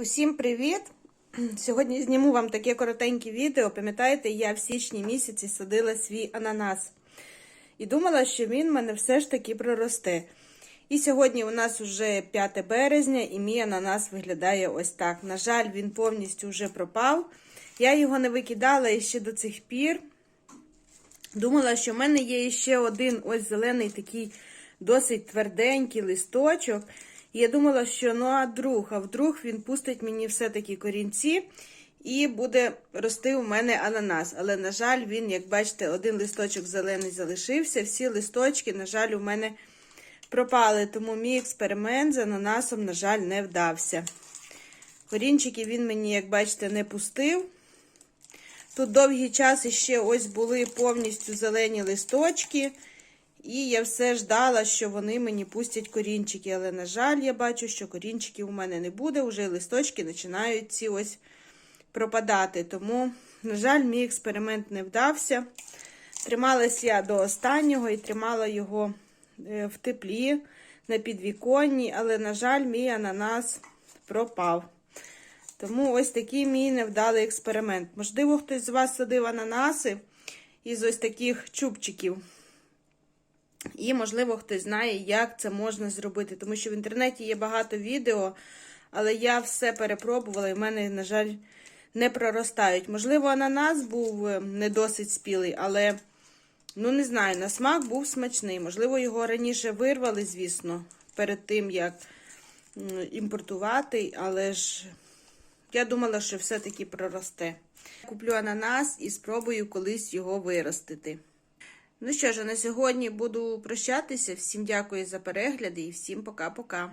Усім привіт! Сьогодні зніму вам таке коротеньке відео. Пам'ятаєте, я в січні місяці садила свій ананас і думала, що він в мене все ж таки проросте. І сьогодні у нас вже 5 березня, і мій ананас виглядає ось так. На жаль, він повністю вже пропав. Я його не викидала ще до цих пір. Думала, що в мене є ще один ось зелений такий досить тверденький листочок. І я думала, що ну а друг, а вдруг він пустить мені все-таки корінці і буде рости у мене ананас. Але, на жаль, він, як бачите, один листочок зелений залишився. Всі листочки, на жаль, у мене пропали. Тому мій експеримент з ананасом, на жаль, не вдався. Корінчики він мені, як бачите, не пустив. Тут довгий час іще ось були повністю зелені листочки. І я все ждала, що вони мені пустять корінчики. Але, на жаль, я бачу, що корінчиків у мене не буде. Уже листочки починають ці ось пропадати. Тому, на жаль, мій експеримент не вдався. Трималась я до останнього і тримала його в теплі на підвіконні, але, на жаль, мій ананас пропав. Тому ось такий мій невдалий експеримент. Можливо, хтось з вас садив ананаси із ось таких чубчиків. І, можливо, хтось знає, як це можна зробити. Тому що в інтернеті є багато відео, але я все перепробувала і в мене, на жаль, не проростають. Можливо, ананас був не досить спілий, але, ну, не знаю, на смак був смачний. Можливо, його раніше вирвали, звісно, перед тим, як імпортувати, але ж я думала, що все-таки проросте. Куплю ананас і спробую колись його виростити. Ну що ж, на сьогодні буду прощатися. Всім дякую за перегляди і всім пока-пока.